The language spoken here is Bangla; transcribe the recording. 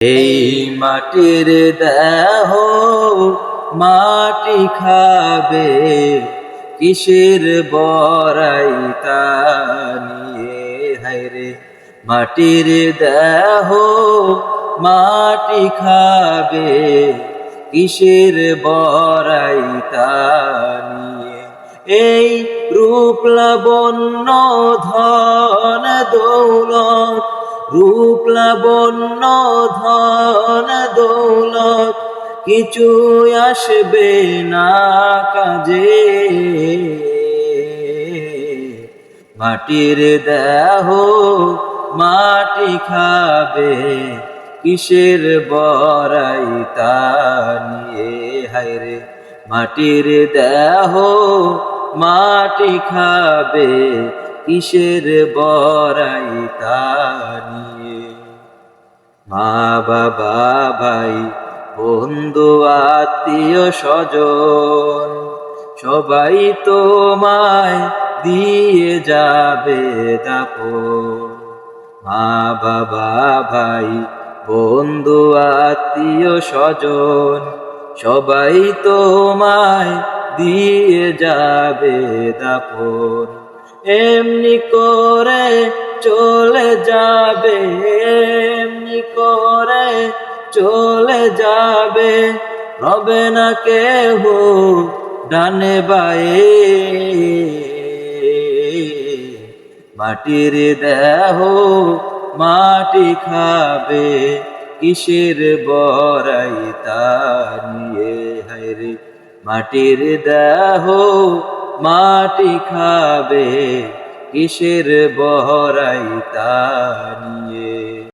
এই মাটির দেহ মাটি খাবে, কিসের বড়াই তা নিয়ে? হায়রে মাটির দেহ মাটি খাবে, কিসের বড়াই তা নিয়ে? এই রূপ লাবণ্য ধন দৌলত রূপ লাবণ্য ধন দৌলত, কিছু আসবে না কাজে। মাটির দেহ মাটি খাবে, কিসের বরাই তা নিয়ে? হায়রে মাটির দেহ মাটি খাবে কিসের বরাই তা নিয়ে? মা বাবা, ভাই, বন্ধু, আত্মীয়, স্বজন, সবাই তোমায় দিয়ে যাবে দাপন। মা বাবা, ভাই, বন্ধু, আত্মীয়, স্বজন, সবাই তোমায় দিয়ে যাবে দাপন। এমনি করে চলে যাবে, এমনি করে চলে যাবে। রবে না কেহ ডানে বায়ে। মাটির দেহ মাটি খাবে, কিসের বরাই তা নিয়ে হায়রে মাটির দেহ মাটি খাবে কিসের বহরাই তা নিয়ে?